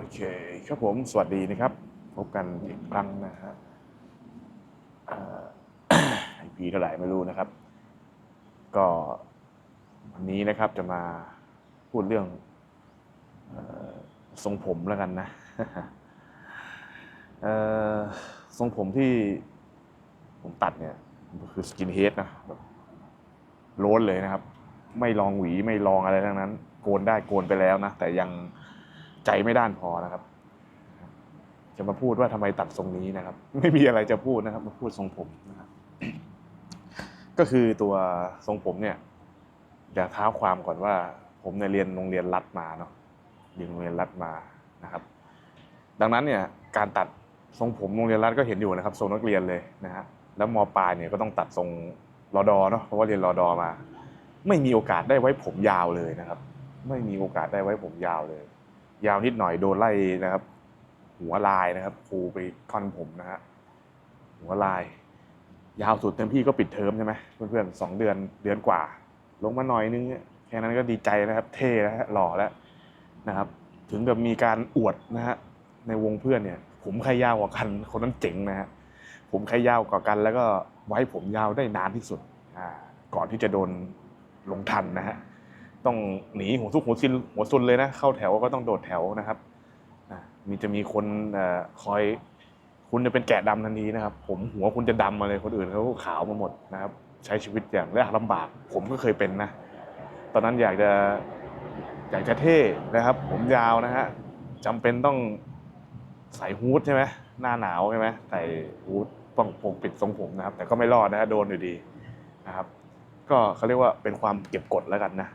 โอเคครับผมสวัสดีนะครับ พบกันอีกครั้งนะฮะเอ่อพีเท่าไหร่ไม่รู้นะครับ ก็วันนี้นะครับจะมาพูดเรื่องทรงผมแล้วกันนะทรงผมที่ผมตัดเนี่ยคือสกินเฮดนะแบบโล้นเลยนะครับ ไม่ลองหวีไม่ลองอะไรทั้งนั้น โกนได้โกนไปแล้วนะ แต่ยัง ใจไม่ด้านพอนะครับ จะมาพูดว่าทำไมตัดทรงนี้นะครับ ไม่มีอะไรจะพูดนะครับ มาพูดทรงผมนะครับก็คือตัวทรงผมเนี่ยอยากเท้าความก่อนว่า ผมเนี่ยเรียนโรงเรียนรัฐมาเนาะเรียนโรงเรียนรัฐมานะครับ ดังนั้นเนี่ยการตัดทรงผมโรงเรียนรัฐก็เห็นอยู่นะครับทรงนักเรียนเลยนะฮะแล้วมปลายเนี่ยก็ต้องตัดทรงรอดอเนาะเพราะว่าเรียนรอดอมา ไม่มีโอกาสได้ไว้ผมยาวเลยนะครับ ไม่มีโอกาสได้ไว้ผมยาวเลย ยาวนิดหน่อยโดนไล่นะครับ หัวลายนะครับครูไปคอนผมนะฮะหัวลาย ยาวสุดเต็มที่ก็ปิดเทอมใช่ไหมเพื่อนๆสองเดือนเดือนกว่า ลงมาหน่อยนึงแค่นั้นก็ดีใจนะครับ เท่แล้วฮะหล่อแล้วนะครับ ถึงกับมีการอวดนะฮะในวงเพื่อนเนี่ย ผมใครยาวกว่ากัน คนนั้นเจ๋งนะฮะผมใครยาวกว่ากัน แล้วก็ไว้ผมยาวได้นานที่สุดก่อนที่จะโดนลงทันนะฮะ ต้องหนีหัวทุกหัวซินหัวซุนเลยนะเข้าแถวก็ต้องโดดแถวนะครับอ่ามีจะมีคนคอยคุณจะเป็นแกะดำทันทีนะครับ ผมหัวคุณจะดำมาเลยคนอื่นเขาขาวมาหมดนะครับ ใช้ชีวิตอย่างยากลำบาก ผมก็เคยเป็นนะ ตอนนั้นอยากจะอยากจะเท่นะครับ ผมยาวนะฮะจำเป็นต้องใส่ฮูดใช่ไหมหน้าหนาวใช่ไหมใส่ฮูดป้องปกปิดทรงผมนะครับ แต่ก็ไม่รอดนะฮะโดนอยู่ดีนะครับ ก็เขาเรียกว่าเป็นความเก็บกดแล้วกันนะ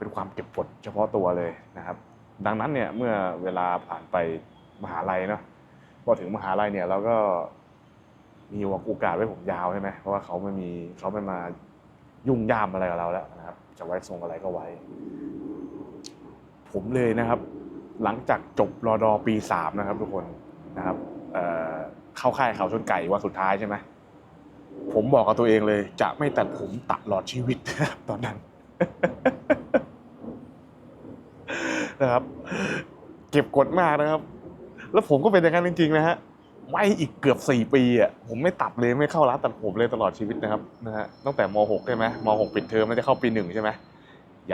เป็นความเก็บกดเฉพาะตัวเลยนะครับ ดังนั้นเนี่ยเมื่อเวลาผ่านไปมหาลัยเนาะพอถึงมหาลัยเนี่ยเราก็มีโอกาสไว้ผมยาวใช่ไหมเพราะว่าเขาไม่มีเขาไม่มายุ่งยามอะไรกับเราแล้วนะครับ จะไว้ทรงอะไรก็ไว้ ผมเลยนะครับ หลังจากจบรอดอปีสามนะครับ ทุกคนนะครับเเข้าค่ายเขาชนไก่วันสุดท้ายใช่ไหมผมบอกกับตัวเองเลย จะไม่ตัดผมตลอดชีวิตนะตอนนั้น นะครับ เก็บกดมากนะครับ แล้วผมก็เป็นอย่างนั้นจริงๆนะฮะไว้อีกเกือบสี่ปีอะผมไม่ตัดเลยไม่เข้าร้านตัดผมเลยตลอดชีวิตนะครับนะฮะตั้งแต่ม .6 ใช่ไหมม .6 ปิดเทอมแล้วจะเข้าปีหนึ่งใช่ไหม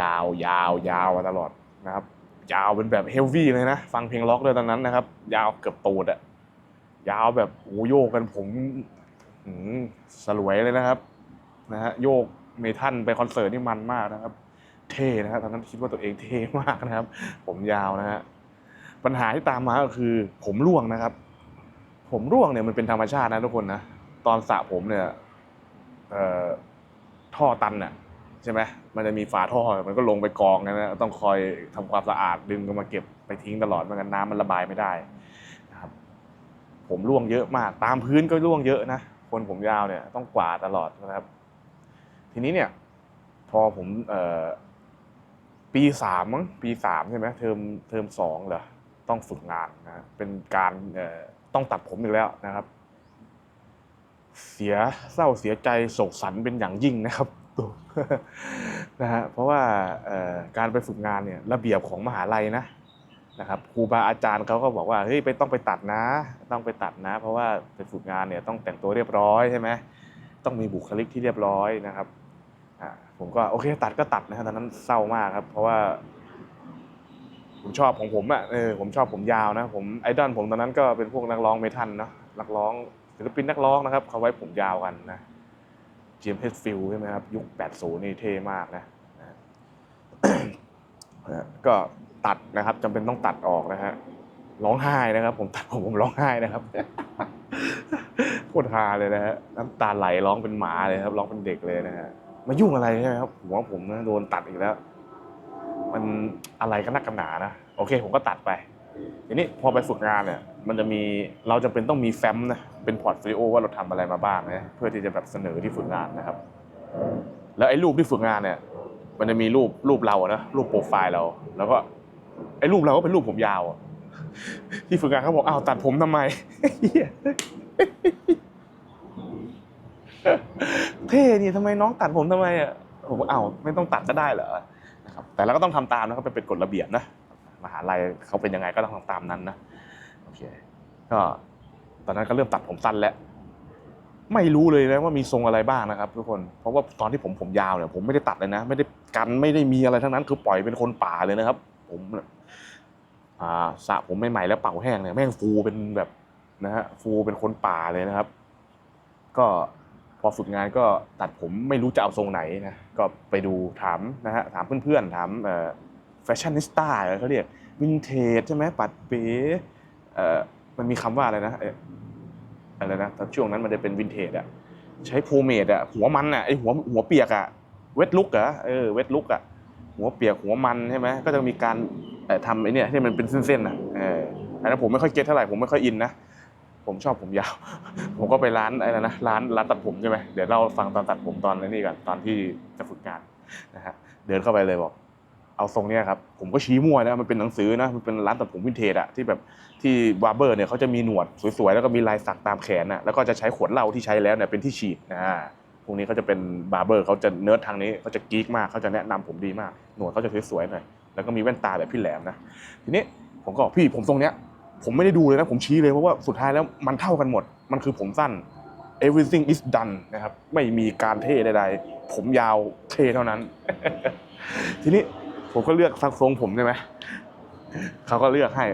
ยาวยาวยาวมาตลอดนะครับยาวเป็นแบบเฮลวี่เลยนะฟังเพลงล็อกด้วยตอนนั้นนะครับ ยาวเกือบตูดอะยาวแบบโอ้โยกกันผมสลวยเลยนะครับนะฮะโยกเมทัลไปคอนเสิร์ตนี่มันมากนะครับ เท่นะครับตอนนั้นคิดว่าตัวเองเท่มากนะครับ ผมยาวนะฮะปัญหาที่ตามมาก็คือ ผมร่วงนะครับ ผมร่วงเนี่ยมันเป็นธรรมชาตินะทุกคนนะตอนสระผมเนี่ยท่อตันน่ะใช่ไหมมันจะมีฝาท่อมันก็ลงไปกองนะต้องคอยทำความสะอาดดึงกันมาเก็บไปทิ้งตลอดไมันกันน้ำมันระบายไม่ได้นะครับ ผมร่วงเยอะมาก ตามพื้นก็ร่วงเยอะนะคนผมยาวเนี่ยต้องกวาดตลอดนะครับ ทีนี้เนี่ย พอผมเอ ปีสามมั้งปีสามใช่ไหมเทอมเทอมสองเหรอต้องฝึกงานนะเป็นการต้องตัดผมอีกแล้วนะครับ เสียเศร้าเสียใจโศกสันเป็นอย่างยิ่งนะครับนะฮะเพราะว่าการไปฝึกงานเนี่ยระเบียบของมหาลัยนะนะครับครูบาอาจารย์เขาก็บอกว่าเฮ้ยไปต้องไปตัดนะ ต้องไปตัดนะ เพราะว่าไปฝึกงานเนี่ยต้องแต่งตัวเรียบร้อยใช่ไหมต้องมีบุคลิกที่เรียบร้อยนะครับ ผมก็โอเคตัดก็ตัดนะฮะตอนนั้นเศร้ามากครับ เพราะว่า ผมชอบของผมอะเออผมชอบผมยาวนะ ผมไอดอลผมตอนนั้นก็เป็นพวกนักร้องเมทัลเนาะนักร้องศิลปินนักร้องนะครับเขาไว้ผมยาวกันนะเจมส์เฮดฟิลใช่ไหมครับ ยุค 80 นี่เท่มากนะก็ตัดนะครับจำเป็นต้องตัดออกนะฮะร้องไห้นะครับ ผมตัดผมผมร้องไห้นะครับโคตรฮาเลยนะฮะน้ำตาไหลร้องเป็นหมาเลยครับ ร้องเป็นเด็กเลยนะฮะ มายุ่งอะไรใช่ไหมครับหัวผมนะโดนตัดอีกแล้ว มันอะไรกันนักกันหนานะโอเค ผมก็ตัดไปทีนี้พอไปฝึกงานเนี่ย มันจะมีเราจะเป็นต้องมีแฟ้มนะเป็นพอร์ตโฟลิโอว่าเราทำอะไรมาบ้างนะเพื่อที่จะแบบเสนอที่ฝึกงานนะครับ แล้วไอ้รูปที่ฝึกงานเนี่ย มันจะมีรูปรูปเราอะนะรูปโปรไฟล์เรา แล้วก็ไอ้รูปเราก็เป็นรูปผมยาวที่ฝึกงานเขาบอกอ้าวตัดผมทำไม เท่นี่ทำไมน้องตัดผมทำไมอะผมว่าอ้าวไม่ต้องตัดก็ได้เหรอนะครับแต่เราก็ต้องทำตามนะครับเป็นกฎระเบียบนะมหาลัยเขาเป็นยังไงก็ต้องทำตามนั้นนะโอเคก็ตอนนั้นก็เริ่มตัดผมสั้นแล้วไม่รู้เลยนะว่ามีทรงอะไรบ้างนะครับ ทุกคนเพราะว่าตอนที่ผมผมยาวเนี่ยผมไม่ได้ตัดเลยนะ ไม่ได้กันไม่ได้มีอะไรทั้งนั้น คือปล่อยเป็นคนป่าเลยนะครับ ผมอ่าสระผมใหม่ๆแล้วเป่าแห้งเนี่ยแม่งฟูเป็นแบบนะฮะฟูเป็นคนป่าเลยนะครับ ก็ พอฝึกงานก็ตัดผมไม่รู้จะเอาทรงไหนนะก็ไปดูถามนะฮะถามเพื่อนๆถามแฟชั่นนิสต้าเขาเรียกวินเทจใช่ไหมปัดเป๋เออมันมีคำว่าอะไรนะอะไรนะช่วงนั้นมันจะเป็นวินเทจอะใช้โพเมดอะหัวมันอะไอหัวหัวเปียกอะเวทลุกอะเออเวทลุกอะหัวเปียกหัวมันใช่ไหมก็จะมีการทำไอเนี่ยที่มันเป็นเส้นๆอะเอออันนั้นผมไม่ค่อยเก็ตเท่าไหร่ผมไม่ค่อยอินนะ ผมชอบผมยาว ผมก็ไปร้านอะไรนะร้านร้านตัดผมใช่ไหมเดี๋ยวเราฟังตอนตัดผมตอนนี้ก่อนตอนที่จะฝึกงานนะฮะเดินเข้าไปเลยบอก เอาทรงเนี้ยครับผมก็ชี้มั่วนะมันเป็นหนังสือนะมันเป็นร้านตัดผมวินเทจอะที่แบบที่บาร์เบอร์เนี่ยเขาจะมีหนวดสวยๆแล้วก็มีลายสักตามแขนอะแล้วก็จะใช้ขวดเหล้าที่ใช้แล้วเนี่ยเป็นที่ฉีดนะพวกนี้เขาจะเป็นบาร์เบอร์เขาจะเนิร์ดทางนี้เขาจะกิ๊กมากเขาจะแนะนำผมดีมาก หนวดเขาจะสวยๆหน่อยแล้วก็มีแว่นตาแบบพี่แหลมนะทีนี้ผมก็บอกพี่ผมทรงเนี้ย ผมไม่ได้ดูเลยนะ ผมชี้เลยเพราะว่าสุดท้ายแล้วมันเท่ากันหมด มันคือผมสั้น everything is done นะครับ ไม่มีการเท่ใดๆ ผมยาวเท่เท่านั้น ทีนี้ผมก็เลือกสักทรงผมใช่ไหม เขาก็เลือกให้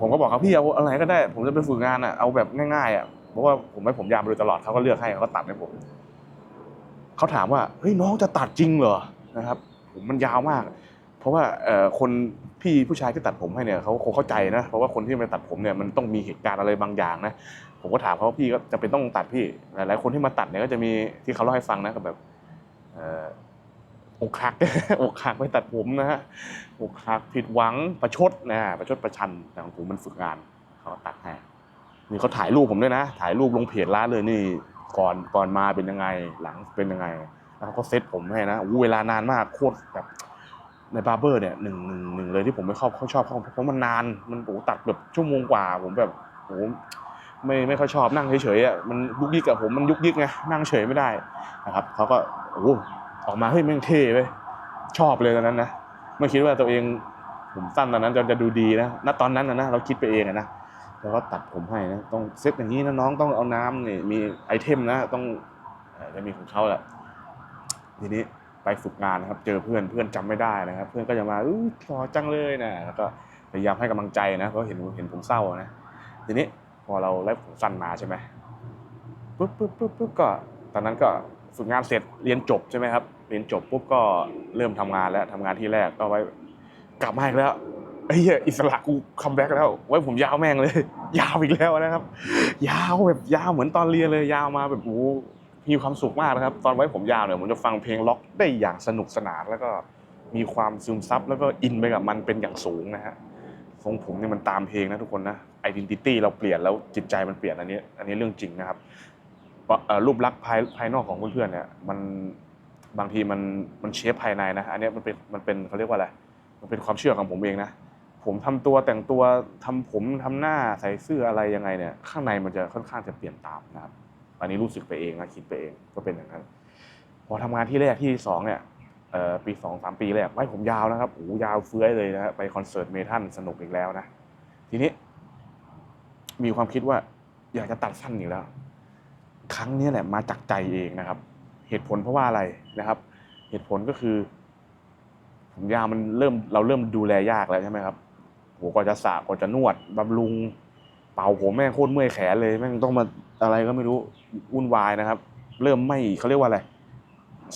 ผมก็บอกเขาพี่เอาอะไรก็ได้ ผมจะไปฝึกงานอะ เอาแบบง่ายๆอะ เพราะว่าผมไม่ผมยาวมาโดยตลอด เขาก็เลือกให้เขาก็ตัดให้ผม เขาถามว่า เฮ้ยน้องจะตัดจริงเหรอ นะครับ ผมมันยาวมาก เพราะว่าคนพี่ผู้ชายที่ตัดผมให้เนี่ยเขาคงเข้าใจนะ เพราะว่าคนที่มาตัดผมเนี่ยมันต้องมีเหตุการณ์อะไรบางอย่างนะ ผมก็ถามเขาว่าพี่ก็จะเป็นต้องตัดพี่ หลายๆคนที่มาตัดเนี่ยก็จะมีที่เขาเล่าให้ฟังนะก็แบบอกหักอกหักไปตัดผมนะฮะอกหักผิดหวังประชดนะประชดประชันแต่ของผมมันฝึกงานเขาตัดให้นี่เขาถ่ายรูปผมด้วยนะ ถ่ายรูปลงเพจร้านเลยนี่ก่อนก่อนมาเป็นยังไงหลังเป็นยังไงแล้วเขาก็เซตผมให้นะอู้เวลานานมากโคตรแบบ ในบาร์เบอร์เนี่ยหนึ่งหนึ่งหนึ่งเลยที่ผมไม่ชอบเขาชอบเพราะมันนานมันโอ้ตัดแบบชั่วโมงกว่า ผมแบบโอ้ไม่ไม่ค่อยชอบนั่งเฉยๆอะมันยุกยิกกับผมมันยุกยิกไงนั่งเฉยไม่ได้นะครับเขาก็โอ้ออกมาเฮ้ยแม่งเท่เว้ยชอบเลยตอนนั้นนะไม่คิดว่าตัวเองผมสั้นตอนนั้นจะจะดูดีนะณตอนนั้นนะเราคิดไปเองนะแล้วก็ตัดผมให้นะต้องเซตอย่างนี้นะน้องต้องเอาน้ำนี่มีไอเทมนะต้องจะมีของเขาแหละทีนี้ ไปฝึกงานนะครับเจอเพื่อนเพื่อนจำไม่ได้นะครับ เพื่อนก็จะมาอู้หล่อจังเลยนะแล้วก็พยายามให้กำลังใจนะเพราะเห็นเห็นผมเศร้านะทีนี้พอเราไล่ผมสั้นมาใช่ไหมปุ๊บปุ๊บปุ๊บปุ๊บก็ตอนนั้นก็ฝึกงานเสร็จเรียนจบใช่ไหมครับเรียนจบปุ๊บก็เริ่มทำงานแล้วทำงานที่แรกก็ไว้กลับมาอีกแล้วไอ้เหี้ยอิสระกูคัมแบ็กแล้วไว้ผมยาวแม่งเลย ยาวอีกแล้วนะครับ ยาวแบบยาวเหมือนตอนเรียนเลย ยาวมาแบบโอ้ มีความสุขมากนะครับ ตอนไว้ผมยาวเนี่ยผมจะฟังเพลงล็อกได้อย่างสนุกสนานแล้วก็มีความซึมซับแล้วก็อินไปกับมันเป็นอย่างสูงนะฮะทรงผมเนี่ยมันตามเพลงนะทุกคนนะไอดีนิตี้เราเปลี่ยนแล้วจิตใจมันเปลี่ยนอันนี้ อันนี้เรื่องจริงนะครับรูปลักษณ์ภายภายนอกของเพื่อนๆเนี่ยมันบางทีมันมันเชฟภายในนะอันนี้มันเป็นมันเป็นเขาเรียกว่าอะไรมันเป็นความเชื่อของผมเองนะผมทำตัวแต่งตัวทำผมทำหน้าใส่เสื้ออะไรยังไงเนี่ยข้างในมันจะค่อนข้างจะเปลี่ยนตามนะครับ อันนี้รู้สึกไปเองนะคิดไปเองก็เป็นอย่างนั้น พอทำงานที่แรกที่สองเนี่ยปีสองสามปีแรกไว้ผมยาวนะครับโอ้ยาวเฟื้อยเลยนะไปคอนเสิร์ตเมทัลสนุกอีกแล้วนะทีนี้ มีความคิดว่าอยากจะตัดสั้นอีกแล้ว ครั้งนี้แหละมาจากใจเองนะครับ เหตุผลเพราะว่าอะไรนะครับ เหตุผลก็คือ ผมยาวมันเริ่มเราเริ่มดูแลยากแล้วใช่ไหมครับโหกว่าจะสระกว่าจะนวดบำรุง เป่าผมแม่งโคตรเมื่อยแขนเลยแม่งต้องมา อะไรก็ไม่รู้วุ่นวายนะครับ เริ่มไม่เขาเรียกว่าอะไร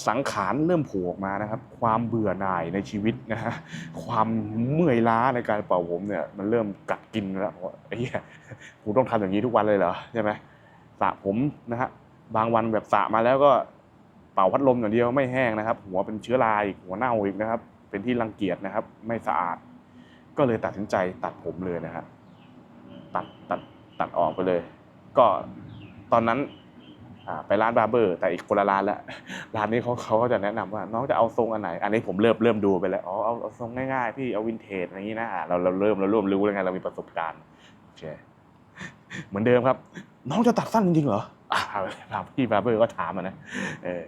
สังขารเริ่มโผล่ออกมานะครับ ความเบื่อหน่ายในชีวิตนะฮะความเมื่อยล้าในการเป่าผมเนี่ยมันเริ่มกัดกินแล้วไอ้เหี้ยกูต้องทำอย่างนี้ทุกวันเลยเหรอใช่ไหมสระผมนะฮะบางวันแบบสระมาแล้วก็เป่าพัดลมอย่างเดียวไม่แห้งนะครับ หัวเป็นเชื้อราอีกหัวเน่าอีกนะครับ เป็นที่รังเกียจนะครับ ไม่สะอาด ก็เลยตัดสินใจตัดผมเลยนะฮะตัดตัดตัดออกไปเลย ก็ ตอนนั้นไปร้านบาร์เบอร์ แต่อีกคนละร้านละร้านนี้เขาเขาก็จะแนะนำว่าน้องจะเอาทรงอันไหน อันนี้ผมเริ่มเริ่มดูไปแล้วอ๋อเอาเอาทรงง่ายๆพี่เอาวินเทจอะไรอย่างนี้นะเราเราเริ่มเราเริ่มรู้แล้วไงเรามีประสบการณ์โอเคเหมือนเดิมครับ น้องจะตัดสั้นจริงๆเหรออ่าพี่บาร์เบอร์ก็ถามอะนะเออ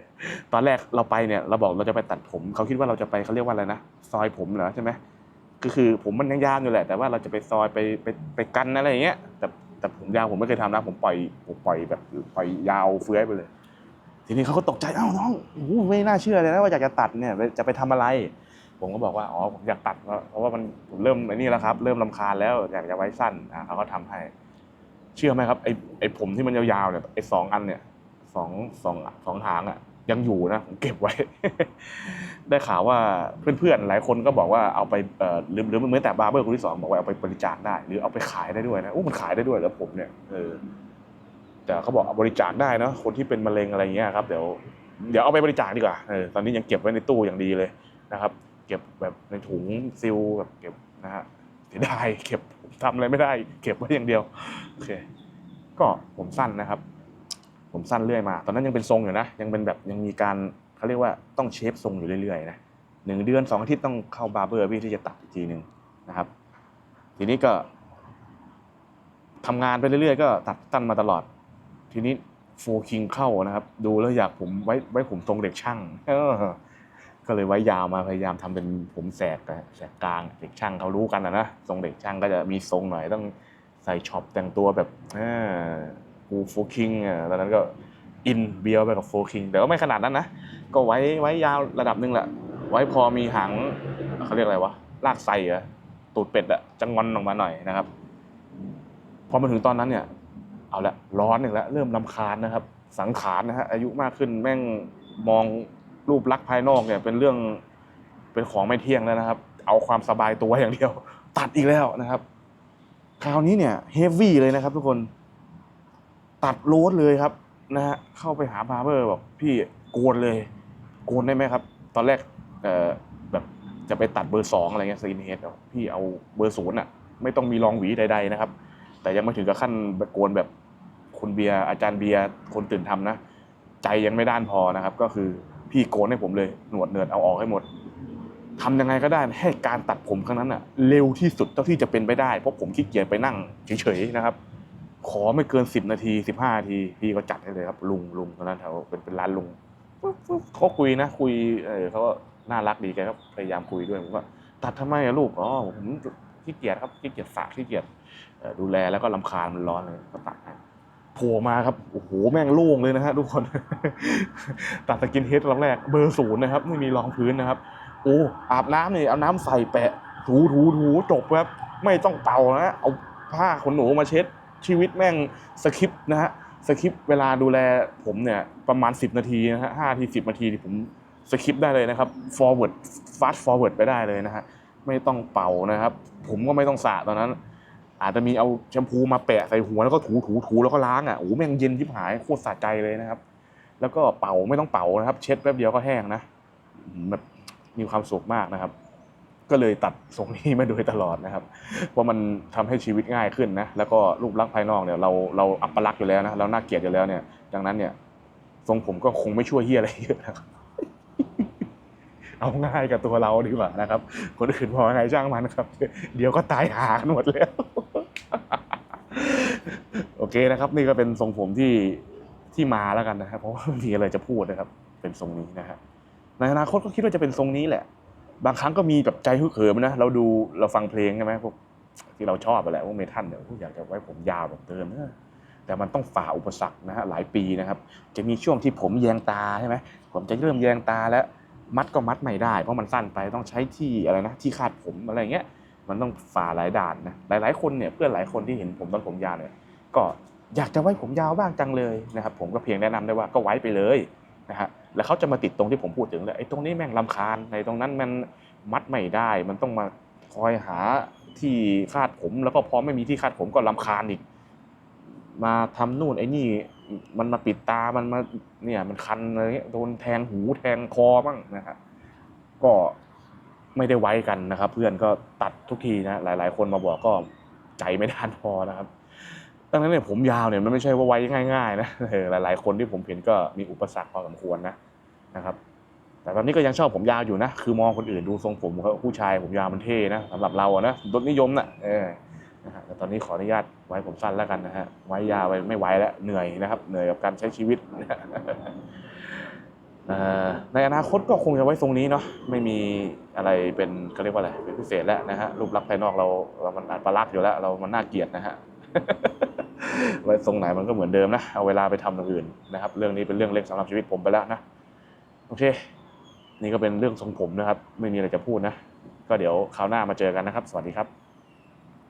ตอนแรกเราไปเนี่ยเราบอกเราจะไปตัดผมเขาคิดว่าเราจะไปเขาเรียกว่าอะไรนะซอยผมเหรอใช่ไหมก็คือผมมันยังยาวอยู่แหละ แต่ว่าเราจะไปซอยไปไปไปกันอะไรอย่างเงี้ย แต่ผมยาวผมไม่เคยทำนะผมปล่อยผมปล่อยแบบปล่อยยาวเฟื้อยไปเลย ทีนี้เขาก็ตกใจเอ้าน้องโอ้โหไม่น่าเชื่อเลยนะว่าอยากจะตัดเนี่ยจะไปทำอะไร ผมก็บอกว่าอ๋อผมอยากตัดเพราะว่ามันผมเริ่มไอ้นี่แล้วครับ เริ่มลำคาญแล้วอยากจะไว้สั้นอ่าเขาก็ทำให้ เชื่อไหมครับไอ้ไอ้ผมที่มันยาวๆเนี่ยไอ้สองอันเนี่ยสองสองสองหางอะ ยังอยู่นะผมเก็บไว้ ได้ข่าวว่าเพื่อนๆหลายคนก็บอกว่าเอาไปหรือหรือเหมือนแต่บาร์เบอร์คนที่สองบอกว่าเอาไปบริจาคได้ หรือเอาไปขายได้ด้วยนะโอ้มันขายได้ด้วยแล้วผมเนี่ยเออแต่เขาบอกบริจาคได้เนะคนที่เป็นมะเร็งอะไรเงี้ยครับเดี๋ยวเดี๋ยวเอาไปบริจาคดีกว่าเออตอนนี้ยังเก็บไว้ในตู้อย่างดีเลยนะครับ เก็บแบบในถุงซิลแบบเก็บนะฮะเสียดายเก็บทำอะไรไม่ได้ เก็บไว้อย่างเดียวโอเค ก็ผมสั้นนะครับ ผมสั้นเรื่อยมา ตอนนั้นยังเป็นทรงอยู่นะ ยังเป็นแบบยังมีการเขาเรียกว่าต้องเชฟทรงอยู่เรื่อยๆนะหนึ่งเดือนสองอาทิตย์ต้องเข้าบาร์เบอร์พี่ที่จะตัดอีกทีหนึ่งนะครับ ทีนี้ก็ทำงานไปเรื่อยๆ ก็ตัดสั้นมาตลอด ทีนี้โฟคิงเข้านะครับ ดูแล้วอยากผมไว้ไว้ผมทรงเด็กช่างก็เลยไว้ยาวมาพยายามทำเป็นผมแสกนะแสกกลางเด็กช่างเขารู้กันนะนะทรงเด็กช่างก็จะมีทรงหน่อยต้องใส่ช็อปแต่งตัวแบบ กูโฟคิงอะตอนนั้นก็อินเบียวไปกับโฟคิงแต่ก็ไม่ขนาดนั้นนะก็ไว้ไว้ยาวระดับหนึ่งแหละไว้พอมีหางเขาเรียกอะไรวะลากไส้เหรอตูดเป็ดอะจะงอนออกมาหน่อยนะครับพอมาถึงตอนนั้นเนี่ย เอาละร้อนหนึ่งแล้วเริ่มลำคาญนะครับ สังขารนะฮะอายุมากขึ้นแม่งมองรูปลักษณ์ภายนอกเนี่ย เป็นเรื่องเป็นของไม่เที่ยงแล้วนะครับ เอาความสบายตัวอย่างเดียว ตัดอีกแล้วนะครับ คราวนี้เนี่ยเฮฟวี่เลยนะครับทุกคน ตัดโรดเลยครับนะฮะเข้าไปหาบาร์เบอร์บอกพี่โกนเลย โกนได้ไหมครับ ตอนแรกเอ่อแบบจะไปตัดเบอร์สองอะไรเงี้ยซีนเฮดพี่เอาเบอร์ศูนย์อะไม่ต้องมีรองหวีใด ๆนะครับ แต่ยังไม่ถึงกับขั้นแบบโกนแบบคุณเบียร์อาจารย์เบียร์คนตื่นทำนะ ใจยังไม่ด้านพอนะครับ ก็คือพี่โกนให้ผมเลยหนวดเนิร์ดเอาออกให้หมดทำยังไงก็ได้ให้การตัดผมครั้งนั้นอะเร็วที่สุดเท่าที่จะเป็นไปได้เพราะผมขี้เกียจไปนั่งเฉยๆนะครับ ขอไม่เกินสิบนาทีสิบห้านาทีพี่ก็จัดให้เลยครับ ลุงลุงตอนนั้นแถวเป็นเป็นร้านลุงเขาคุยนะ คุยเออเขาก็น่ารักดีแกก็พยายามคุยด้วยผมก็ตัดทำไมอะลูกอ๋อผมขี้เกียจครับขี้เกียจสระขี้เกียจดูแลแล้วก็ลำคาญมันร้อนเลยก็ตัดให้โผล่มาครับโอ้โหแม่งโล่งเลยนะฮะทุกคน ตัดสกินเฮดรอบแรกเบอร์ศูนย์นะครับ ไม่มีรองพื้นนะครับ โอ้อาบน้ำนี่เอาน้ำใส่แปะถูถูถูจบครับ ไม่ต้องเป่านะเอาผ้าขนหนูมาเช็ด ชีวิตแม่งสคริปต์นะฮะสคริปต์เวลาดูแลผมเนี่ยประมาณ 10 นาทีนะฮะห้าทีสินาทีที่ผมสคริปต์ได้เลยนะครับ forward fast forward ไปได้เลยนะฮะไม่ต้องเป่านะครับ ผมก็ไม่ต้องสระตอนนั้น อาจจะมีเอาแชมพูมาแปะใส่หัวแล้วก็ถูถูถูแล้วก็ล้างอะโอ้แม่งเย็นทิบหายโคตรสะใจเลยนะครับ แล้วก็เป่าไม่ต้องเป่านะครับ เช็ดแป๊บเดียวก็แห้งนะแบบมีความสุขมากนะครับ ก็เลยตัดทรงนี้มาโดยตลอดนะครับเพราะมันทำให้ชีวิตง่ายขึ้นนะแล้วก็รูปลักษณ์ภายนอกเนี่ยเราเราอัปลักษณ์อยู่แล้วนะเราน่าเกลียดอยู่แล้วเนี่ย ดังนั้นเนี่ย ทรงผมก็คงไม่ช่วยเฮียอะไรเยอะนะครับเอาง่ายกับตัวเราดีกว่านะครับ คนอื่นพอไงจ้างมันครับ เดี๋ยวก็ตายหากันหมดแล้ว โอเคนะครับ นี่ก็เป็นทรงผมที่ที่มาแล้วกันนะครับเพราะว่ามีอะไรจะพูดนะครับ เป็นทรงนี้นะฮะในอนาคตก็คิดว่าจะเป็นทรงนี้แหละ บางครั้งก็มีแบบใจฮึกเหิมนะ เราดูเราฟังเพลงใช่ไหมพวกที่เราชอบไปแหละพวกเมทัลเนี่ยพวกอยากจะไว้ผมยาวแบบเดิมนะแต่มันต้องฝ่าอุปสรรคนะฮะหลายปีนะครับ จะมีช่วงที่ผมแยงตาใช่ไหมผมจะเริ่มแยงตาแล้วมัดก็มัดไม่ได้ เพราะมันสั้นไปต้องใช้ที่อะไรนะที่คาดผมอะไรเงี้ยมันต้องฝ่าหลายด่านนะหลาย ๆ คนเนี่ยเพื่อนหลายคนที่เห็นผมตอนผมยาวเนี่ยก็อยากจะไว้ผมยาวบ้างจังเลยนะครับ ผมก็เพียงแนะนำได้ว่าก็ไว้ไปเลย นะฮะแล้วเขาจะมาติดตรงที่ผมพูดถึงเลยไอ้ตรงนี้แม่งลำคาญในตรงนั้นมันมัดไม่ได้ มันต้องมาคอยหาที่คาดผมแล้วก็พอไม่มีที่คาดผมก็ลำคาญอีก มาทำนู่นไอ้นี่มันมาปิดตามันมาเนี่ยมันคันอะไรเงี้ยโดนแทงหูแทงคอบ้างนะฮะก็ไม่ได้ไว้กันนะครับ เพื่อนก็ตัดทุกทีนะหลาย ๆ คนมาบอกก็ใจไม่ทันพอนะครับ ดังนั้นเนี่ยผมยาวเนี่ยมันไม่ใช่ว่าไว้ง่ายๆนะเออหลายๆคนที่ผมเห็นก็มีอุปสรรคพอสมควรนะนะครับ แต่ตอนนี้ก็ยังชอบผมยาวอยู่นะ คือมองคนอื่นดูทรงผมเขาผู้ชายผมยาวมันเท่นะสำหรับเราอะนะรสนิยมนะเออนะฮะแต่ตอนนี้ขออนุญาตไว้ผมสั้นแล้วกันนะฮะไว้ยาวไว้ไม่ไหวแล้วเหนื่อยนะครับ เหนื่อยกับการใช้ชีวิตอ่อในอนาคตก็คงจะไว้ทรงนี้เนาะไม่มีอะไรเป็นเขาเรียกว่าอะไรเป็นพิเศษแล้วนะฮะรูปลักษณ์ภายนอกเราเรามันอัปลักษณ์อยู่แล้ว เรามันน่าเกลียดนะฮะ ไว้ทรงไหนมันก็เหมือนเดิมนะ เอาเวลาไปทำอย่างอื่นนะครับ เรื่องนี้เป็นเรื่องเล็กสำหรับชีวิตผมไปแล้วนะ โอเค นี่ก็เป็นเรื่องทรงผมนะครับ ไม่มีอะไรจะพูดนะ ก็เดี๋ยวคราวหน้ามาเจอกันนะครับ สวัสดีครับ